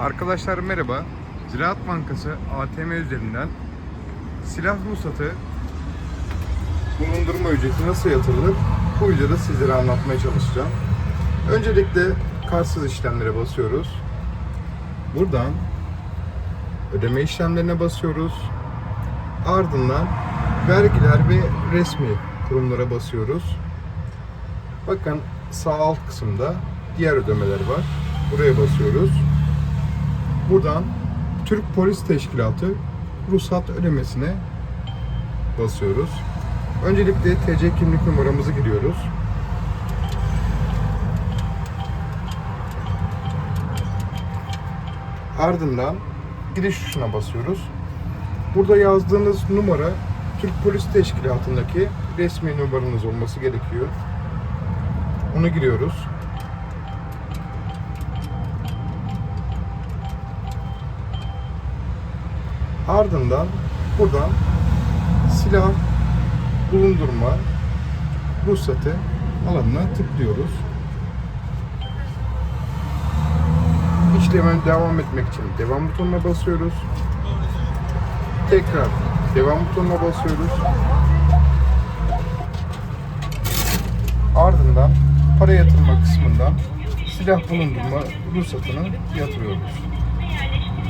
Arkadaşlar merhaba. Ziraat Bankası ATM üzerinden silah ruhsatı bulundurma ücreti nasıl yatırılır? Bu videoda sizlere anlatmaya çalışacağım. Öncelikle kartsız işlemlere basıyoruz. Buradan ödeme işlemlerine basıyoruz. Ardından vergiler ve resmi kurumlara basıyoruz. Bakın sağ alt kısımda diğer ödemeler var. Buraya basıyoruz. Buradan Türk Polis Teşkilatı ruhsat ödemesine basıyoruz. Öncelikle TC kimlik numaramızı giriyoruz. Ardından giriş tuşuna basıyoruz. Burada yazdığınız numara Türk Polis Teşkilatı'ndaki resmi numaranız olması gerekiyor. Onu giriyoruz. Ardından buradan silah bulundurma ruhsatı alanına tıklıyoruz. İşleme devam etmek için devam butonuna basıyoruz. Tekrar devam butonuna basıyoruz. Ardından para yatırma kısmından silah bulundurma ruhsatını yatırıyoruz.